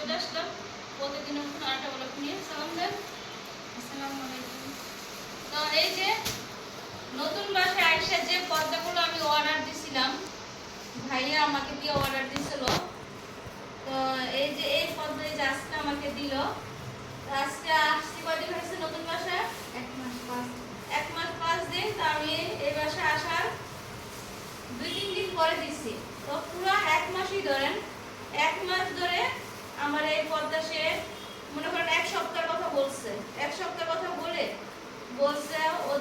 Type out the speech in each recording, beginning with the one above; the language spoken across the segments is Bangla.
চলে আসলাম। প্রতিদিনের মতন আরেকটা ব্লগ নিয়ে। সালাম দেন। আসসালামু আলাইকুম। তো এই যে নতুন বাসায় আইসা যে পর্দাগুলো আমি অর্ডার দিছিলাম ভাইয়া আমাকে দিয়ে অর্ডার দিছিল। তো এই যে এই পর্দা যে আজকে আমাকে দিল আজকে আসছি কয়দিন হয়েছে নতুন বাসায় এক মাস পাঁচ এক মাস পাঁচ দিন তো আমি এই বাসায় আসার দুই তিন দিন পরে দিছি তো পুরো এক মাসই ধরেন এক মাস ধরে আমার এই পর্দা সে মনে করেন এক সপ্তাহের কথা বলছে এক সপ্তাহের কথা বলে বলছে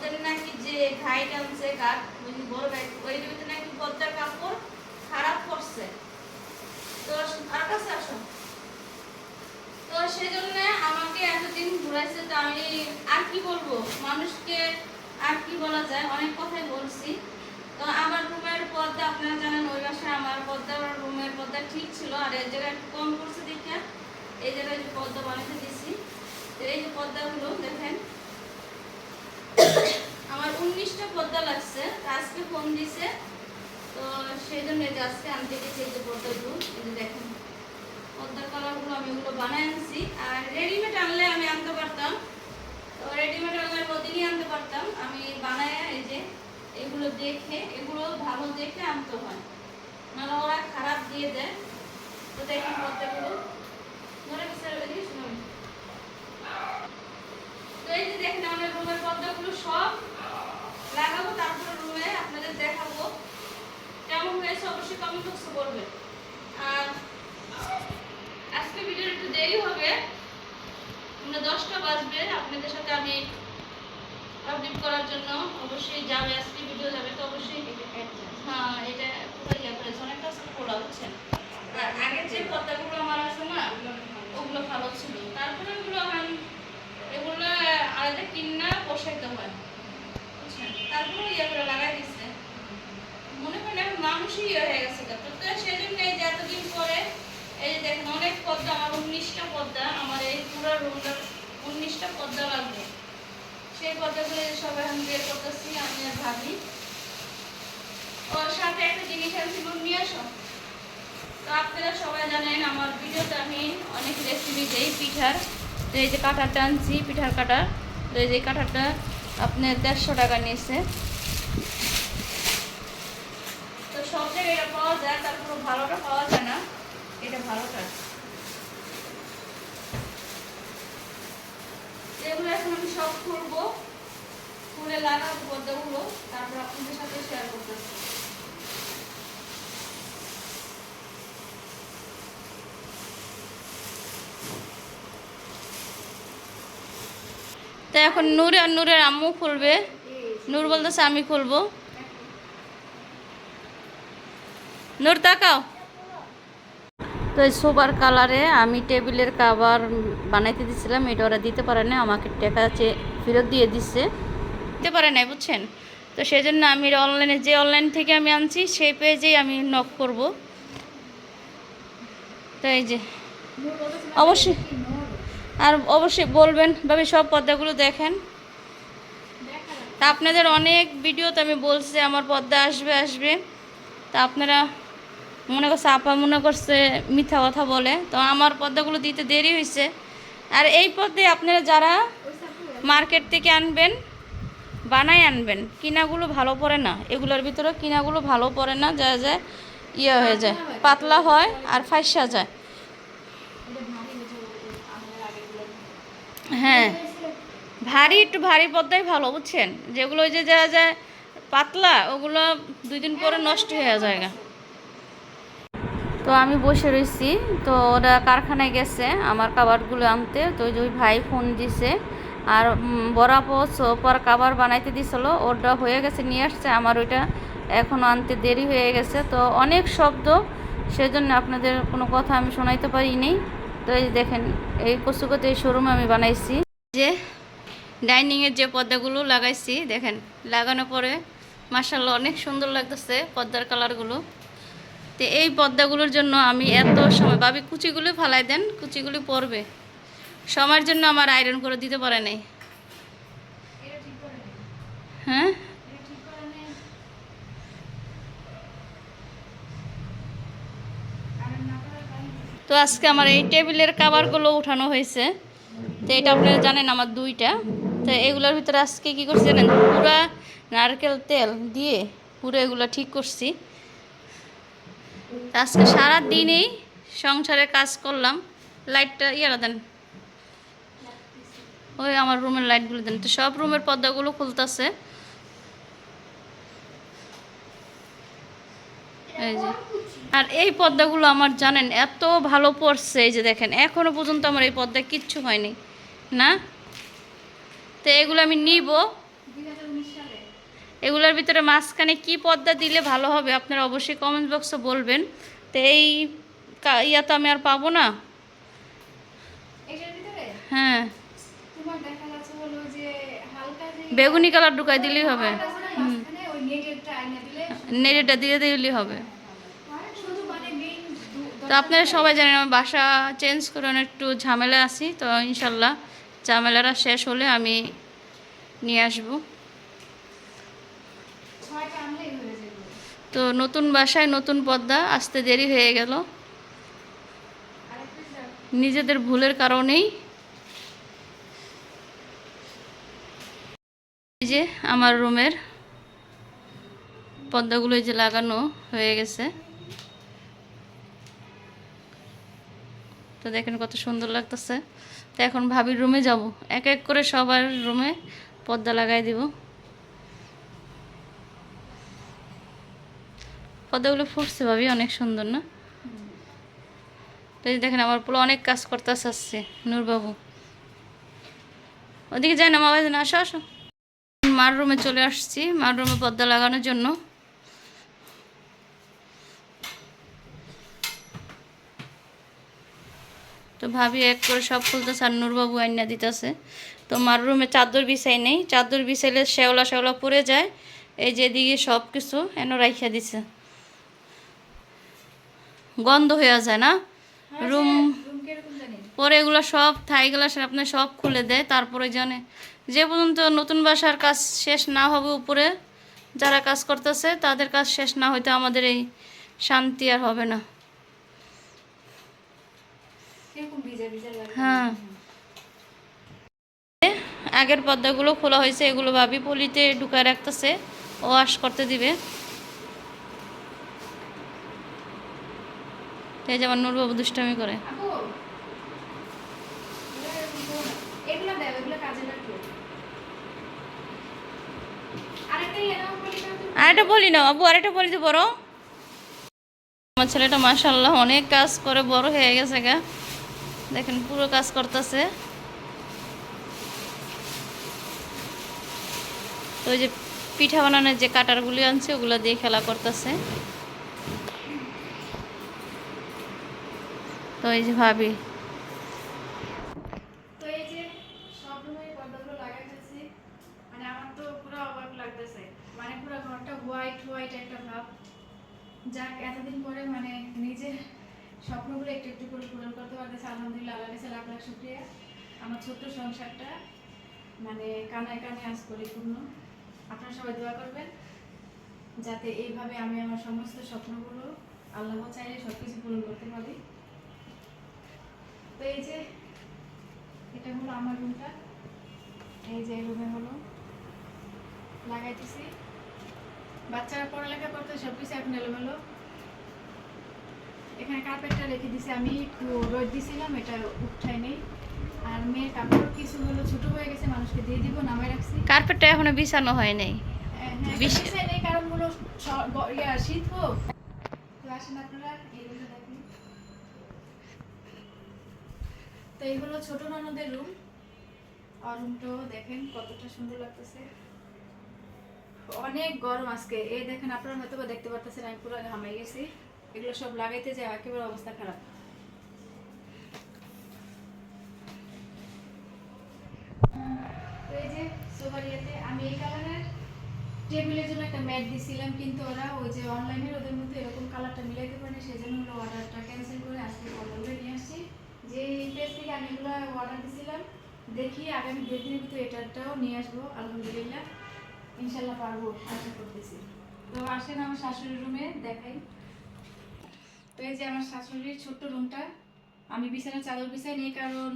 ওদের নাকি যে ঘাই টানছে কাঠ বড় ব্যাগ ওই ভিতরে নাকি পর্দার কাপড় খারাপ করছে। তো আর কাছে আসো। তো সেজন্য আমাকে এতদিন ঘুরাইছে তো আমি আর কি বলব? মানুষকে আর কি বলা যায়? অনেক কথাই বলছি। তো আমার রুমের পর্দা আপনারা জানেন, ওই বাসায় আমার পর্দা রুমের পর্দা ঠিক ছিল। আর এই জায়গায় একটু কম করছে দেখে। এই জায়গায় যে পর্দা বানাতে দিছি। তো এই যে পর্দাগুলো দেখেন আমার উনিশটা পর্দা লাগছে, আজকে ফোন দিছে, তো সেই জন্য আজকে আনতে গেছি এই যে পর্দাগুলো এই যে দেখেন। পর্দার কালারগুলো আমি ওগুলো বানায় আনছি, আর রেডিমেড আনলে আমি আনতে পারতাম। তো রেডিমেড আনলে প্রতিদিনই আনতে পারতাম। আমি বানায় এই যে এগুলো দেখে, এগুলো ভালো দেখে আনতে হয়। নাহলে ওরা খারাপ দিয়ে দেয়। তো দেখেন পর্দাগুলো ধরে বিচার শুনুন। তো এই যে দেখেন আমাদের রুমের পর্দাগুলো সব লাগাবো তারপরে রুমে আপনাদের দেখাবো। কেমন হয়েছে অবশ্যই কমেন্ট বক্সে বলবেন। আর আজকে ভিডিও একটু দেরি হবে। মানে দশটা বাজবে। আপনাদের সাথে আমি আপডেট করার জন্য অবশ্যই যাবে আজকে ভিডিও যাবে তো অবশ্যই হ্যাঁ এটা পুরো ইয়ে করেছে অনেকটা খোলা হচ্ছে আর আগের যে পর্দাগুলো আমার আছে না ওগুলো ভালো ছিল। তারপরে ওগুলো এগুলো আলাদা কিনা বসাইতে হয়। তারপরে ইয়ে করে লাগাই দিচ্ছে মনে করেন এখন মানুষই ইয়ে হয়ে গেছে তো তো সেই জন্য এই যে এতদিন পরে, এই যে দেখেন অনেক পদ্মা, আমার উনিশটা পদ্মা, আমার এই পুরো রুমটা, উনিশটা পদ্মা লাগবে। সেই পদ্মাগুলো এই সব এখন বের করতেছি, আমি আর ভাবি। ওর সাথে একটা জিনিস আনছি নুন নিয়ে আসো। তো আপনারা সবাই জানেন, আমার ভিডিওতে আমি অনেক রেসিপি দেই, পিঠার। তো এই যে কাঁঠারটা আনছি, পিঠার কাটার তো এই যে কাঁঠারটা আপনার দেড়শো টাকা নিয়েছে। তো সব জায়গায় এটা পাওয়া যায় ভালোটা পাওয়া যায় না। এটা এগুলো এখন সব খুলে লাগাবো পর্দাগুলো তারপর আপনাদের সাথে শেয়ার করতেছি তো এখন নূর আর নূরের আম্মু খুলবে। নূর বলতেছে, আমি খুলবো। নূর, তাকাও। তো এই সোবার কালারে আমি টেবিলের কাভার বানাইতে দিছিলাম, এটা ওরা দিতে পারে না আমাকে টাকা ফেরত দিয়ে দিচ্ছে দিতে পারে নাই, বুঝছেন? তো সেই জন্য আমি অনলাইনে, যে অনলাইন থেকে আমি আনছি, সেই পেজেই আমি নক করব। তো এই যে, অবশ্যই। আর অবশ্যই বলবেন, ভাবে সব পর্দাগুলো দেখেন। তা আপনাদের অনেক ভিডিওতে আমি বলছি আমার পর্দা আসবে আসবে। তা আপনারা মনে করছে, আপা মনে করছে মিথ্যা কথা বলে। তো আমার পর্দাগুলো দিতে দেরি হয়েছে আর এই পদ্মে আপনারা যারা মার্কেট থেকে আনবেন বানাই আনবেন, কিনাগুলো ভালো পড়ে না। এগুলোর ভিতরে কিনাগুলো ভালো পড়ে না, যা যায় ইয়ে হয়ে যায়, পাতলা হয় আর ফাইসা যায়। হ্যাঁ। ভারী একটু ভারী পদ্মাই ভালো, বুঝছেন? যেগুলো ওই যে যা যায় পাতলা, ওগুলো দুই দিন পরে নষ্ট হয়ে যায়। তো আমি বসে রয়েছি তো ওরা কারখানায় গেছে, আমার কাবারগুলো আনতে। তো ওই যে ওই ভাই ফোন দিছে, আর বরাবো সোপার কাবার বানাইতে দিছিল, ওটা হয়ে গেছে, নিয়ে আসছে। আমার ওইটা এখনও আনতে দেরি হয়ে গেছে। তো অনেক শব্দ, সেজন্য আপনাদের কোনো কথা আমি শোনাইতে পারি নেই তো এই দেখেন, এই কচুকতে এই শোরুম আমি বানাইছি। যে ডাইনিংয়ের যে পর্দাগুলো লাগাইছি, দেখেন, লাগানোর পরে মার্শাল্লাহ অনেক সুন্দর লাগতেছে পর্দার কালারগুলো। তো এই পর্দাগুলোর জন্য আমি এত সময়, ভাবি কুচিগুলো ফালাই দেন, কুচিগুলি পরবে। সময়ের জন্য আমার আয়রন করে দিতে পারে নাই। হ্যাঁ? তো আজকে আমার এই টেবিলের কাভারগুলো উঠানো হয়েছে। তো এটা আপনারা জানেন আমার দুইটা। তো এগুলোর ভিতরে আজকে কী করছি জানেন? পুরা নারকেল তেল দিয়ে পুরো এগুলো ঠিক করছি। আজকে সারা দিনেই সংসারে কাজ করলাম। লাইটটা ইয়ারা দেন। ওই আমার রুমের লাইটগুলো দেন। তো সব রুমের পর্দাগুলো খুলতেছে। এই যে। আর এই পর্দাগুলো আমার জানেন এত ভালো পড়ছে এই যে দেখেন এখনও পর্যন্ত আমার এই পর্দা কিচ্ছু হয়নি না? তো এগুলো আমি নিব। এগুলোর ভিতরে মাঝখানে কি পর্দা দিলে ভালো হবে আপনারা অবশ্যই কমেন্ট বক্সে বলবেন। তো এই ইয়া তো আমি আর পাবো না। হ্যাঁ। বেগুনি কালার ঢুকাই দিলেই হবে। কালারটা আছে না, মাঝখানে ওই নেটেরটা আইনা দিলে নেড়েটা দিয়ে দিলেই হবে। তো আপনারা সবাই জানেন, আমি বাসা চেঞ্জ করে একটু ঝামেলা আছি। তো ইনশাল্লাহ ঝামেলাটা শেষ হলে আমি নিয়ে আসব। তো নতুন বাসায় নতুন পর্দা আসতে দেরি হয়ে গেল। নিজেদের ভুলের কারণেই। যে আমার রুমের এই যে লাগানো হয়ে গেছে। তো দেখেন কত সুন্দর লাগতেছে। তো এখন ভাবির রুমে যাব। এক এক করে সবার রুমে পর্দা লাগাই দিব। পর্দাগুলো ফুটছে ভাবি, অনেক সুন্দর না? তো দেখেন আমার পুরো অনেক কাজ করতে আসছে নূরবাবু। ওদিকে যাই না মা আসো আসো। মার রুমে চলে আসছি, মার রুমে পর্দা লাগানোর জন্য। তো ভাবি এক করে সব খুলতেছে আর নূরবাবু আইনা দিতেছে। তো মার রুমে চাদর বিছাই নেই। চাদর বিছাইলে শেওলা শেওলা পড়ে যায়। এই যে এদিকে সব কিছু এনে রাইখা দিছে। গন্ধ হয়ে যায় না? রুম রুম জানি? পরে এগুলো সব থাই গ্লাস আপনার সব খুলে দেয়। তারপরে জানে যে পর্যন্ত নতুন বাসার কাজ শেষ না হবে উপরে যারা কাজ করতেছে তাদের কাজ শেষ না হইতে আমাদের এই শান্তি আর হবে না। হ্যাঁ। আগের পর্দাগুলো খোলা হয়েছে এগুলো ভাবি পলিতে ঢুকায় রাখতেছে। ওয়াশ করতে দিবে। এই যেমন নূরবাবু দুষ্টামি করে। আরেকটা বলি না আবু আরেকটা বলি তো বড়। আমার ছেলেটা মাশাল্লাহ অনেক কাজ করে বড় হয়ে গেছে গা। দেখেন, পুরো কাজ করতেছে। তো ওই যে পিঠা বানানোর যে কাটারগুলি আনছে, ওগুলো দিয়ে খেলা করতেছে। তো এই যে ভাবি তো এই যে সব রুমে পর্দাগুলো লাগাইতেছি মানে আমার তো পুরো অবাক লাগতেছে মানে পুরো ঘরটা হোয়াইট হোয়াইট একটা ভাব যাক এতদিন পরে মানে নিজের স্বপ্নগুলো একটু একটু করে পূরণ করতে পারতেছে, আলহামদুলিল্লাহ আল্লাহ কাছে লাখ লাখ শুক্রিয়া। আমার ছোট্ট সংসারটা মানে কানায় কানে আজ পরিপূর্ণ। আপনারা সবাই দোয়া করবেন, যাতে এইভাবে আমি আমার সমস্ত স্বপ্নগুলো আল্লাহ চাইলে সব কিছু পূরণ করতে পারি। তো এই যে, এটা হলো আমার রুমটা। এই যে রুমে হলো, লাগাইতেছি। বাচ্চারা পড়ালেখা করতে সব কিছু এখন এলোমেলো। এখানে কার্পেটটা রেখে দিছি। আমি একটু রোদ দিছিলাম এটা উঠাই নেই। আর মেয়ের কাপড় কিছু হলো ছোট হয়ে গেছে মানুষকে দিয়ে দিব নামাই রাখছি। কার্পেটটা এখনও বিছানো হয় নাই। হ্যাঁ, বিছাই নেই কারণ হলো শীত হোক তো আসেন আপনারা এই রুমটা দেখুন। তো এই হলো ছোট ননদের রুম। আর রুমটাও দেখেন কতটা সুন্দর লাগতেছে। অনেক গরম আজকে। এই দেখেন আপনারা হয়তো বা দেখতে পারতেছেন আমি পুরো ঘামাই গেছি। এগুলো সব লাগাইতে যায়, একেবারে অবস্থা খারাপ। আমি এই কালারের টেবিলের জন্য একটা কিন্তু ওরা অনলাইনের ওদের কালারটা পারে সেই জন্য অর্ডারটা ক্যান্সেল করে আজকে নিয়ে আসছি। যে আমি এগুলো অর্ডার দেখি আগামী নিয়ে আসব, আলহামদুলিল্লাহ। ইনশাল্লাহ পারব, আশা করতেছি। তো আসেন আমার শাশুড়ির রুমে দেখাই। তো এই যে আমার শাশুড়ির ছোট্ট রুমটা, আমি বিছানা চাদর বিছাই নেই কারণ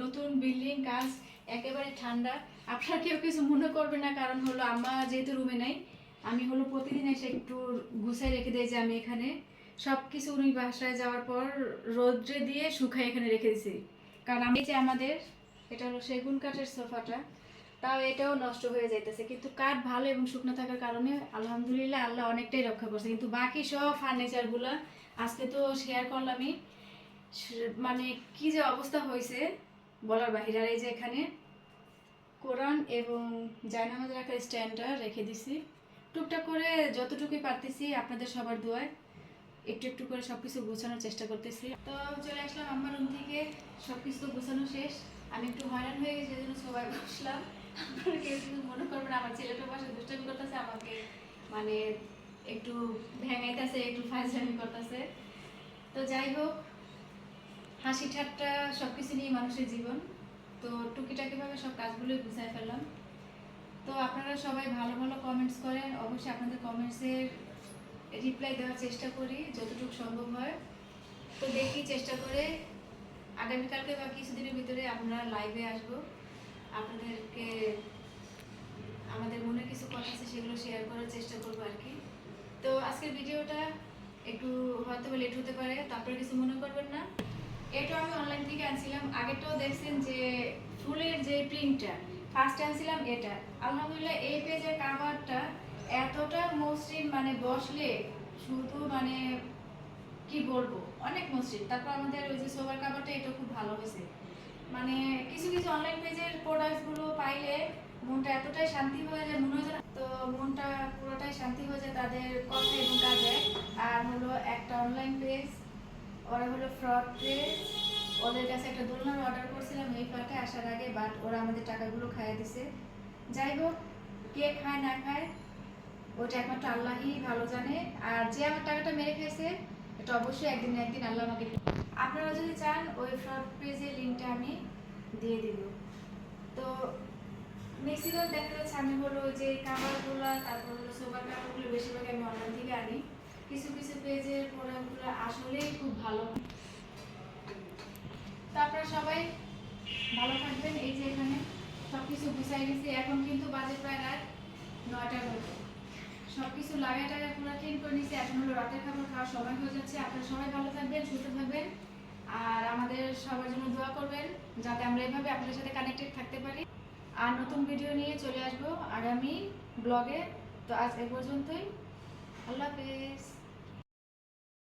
নতুন বিল্ডিং কাজ একেবারে ঠান্ডা। আপনারা কেউ কিছু মনে করবে না, কারণ হলো আম্মা যেহেতু রুমে নাই, আমি হলো প্রতিদিন এসে একটু গুছাই রেখে দিই যে আমি এখানে। সব কিছু উনি বাসায় যাওয়ার পর রোদ্রে দিয়ে শুকাই এখানে রেখে দিছি। কারণ আমি যে আমাদের, এটা হলো সেগুন কাঠের সোফাটা, তাও এটাও নষ্ট হয়ে যাইতেছে। কিন্তু কাঠ ভালো এবং শুকনো থাকার কারণে আলহামদুলিল্লাহ আল্লাহ অনেকটাই রক্ষা করছে। কিন্তু বাকি সব ফার্নিচারগুলো আজকে তো শেয়ার করলামই। মানে কি যে অবস্থা হয়েছে বলার বাহিরে। আর এই যে এখানে কোরআন এবং জায়নামাজ রাখার স্ট্যান্ডটা রেখে দিছি। টুকটাক করে যতটুকুই পারতেছি আপনাদের সবার দোয়ায় একটু একটু করে সব কিছু গোছানোর চেষ্টা করতেছি। তো চলে আসলাম আমার রুম থেকে। সব কিছু তো গোছানো শেষ। আমি একটু হয়রান হয়ে গেছি, সেজন্য সবাই বসলাম। আপনারা কেউ কিছু মনে করবেন আমার ছেলেটা পাশে দুষ্টামি করতেছে, আমাকে মানে একটু ভেঙাইতেছে, একটু ফাইজলামি করতেছে। তো যাই হোক, হাসি ঠাট্টা সব কিছু নিয়ে মানুষের জীবন। তো টুকিটাকিভাবে সব কাজগুলোই গুছাই ফেললাম। তো আপনারা সবাই ভালো ভালো কমেন্টস করেন। অবশ্যই আপনাদের কমেন্টসের রিপ্লাই দেওয়ার চেষ্টা করি, যতটুকু সম্ভব হয়। তো দেখি, চেষ্টা করে আগামীকালকে বা কিছুদিনের ভিতরে আমরা লাইভে আসব। আপনাদেরকে, আমাদের মনে কিছু কথা আছে সেগুলো শেয়ার করার চেষ্টা করব আর কি। তো আজকের ভিডিওটা একটু হয়তো লেট হতে পারে, তারপরে কিছু মনে করবেন না। এটা আমি অনলাইন থেকে আনছিলাম, আগেরটাও দেখছেন যে ফুলের যে প্রিন্টটা ফার্স্ট আনছিলাম এটা। আলহামদুলিল্লাহ এই পেজের কাভারটা এতটা মসৃণ মানে বসলে শুধু মানে কি বলব, অনেক মসৃণ। তারপর আমাদের ওই যে সোবার কাভারটা এটা খুব ভালো হয়েছে। মানে কিছু কিছু অনলাইন পেজের প্রোডাক্টসগুলো পাইলে মনটা এতটাই শান্তি হয়ে যায়, মনে হয় তো মনটা পুরোটাই শান্তি হয়ে যায় তাদের কথা এবং কাজে। আর হলো একটা অনলাইন পেজ ওরা হলো ফ্রড পেজ ওদের কাছে একটা দোলনার অর্ডার করছিলাম এই পাটে আসার আগে বাট ওরা আমাদের টাকাগুলো খাইয়ে দিছে। যাই হোক, কে খায় না খায় ওটা একমাত্র আল্লাহই ভালো জানে। আর যে আমার টাকাটা মেরে খেয়েছে, এটা অবশ্যই একদিন একদিন আল্লাহ আমাকে। আপনারা যদি চান, ওই ফ্রড পেজের লিঙ্কটা আমি দিয়ে দিব। তো ম্যাক্সিমাম দেখা যাচ্ছে, আমি হলো যে কাভারগুলো তারপর হলো সোফার কাভারগুলো বেশিরভাগ আমি অনলাইন থেকে আনি। কিছু কিছু পেজের প্রোডাক্টগুলো আসলেই খুব ভালো। তো আপনারা সবাই ভালো থাকবেন, এই যে এখানে সব কিছু গুছাই গেছি এখন কিন্তু বাজে প্রায় রাত নয়টার মতো। সব কিছু লাগাই টাগাই পুরো ক্লিন করে নিয়েছি এখন হলো রাতের খাবার খাওয়ার সময় হয়ে যাচ্ছে। আপনারা সবাই ভালো থাকবেন, সুস্থ থাকবেন। আর আমাদের সবার জন্য দোয়া করবেন, যাতে আমরা এভাবে আপনাদের সাথে কানেক্টেড থাকতে পারি। আর নতুন ভিডিও নিয়ে চলে আসব আগামী ব্লগে তো আজ এ পর্যন্তই। আল্লাহ হাফেজ।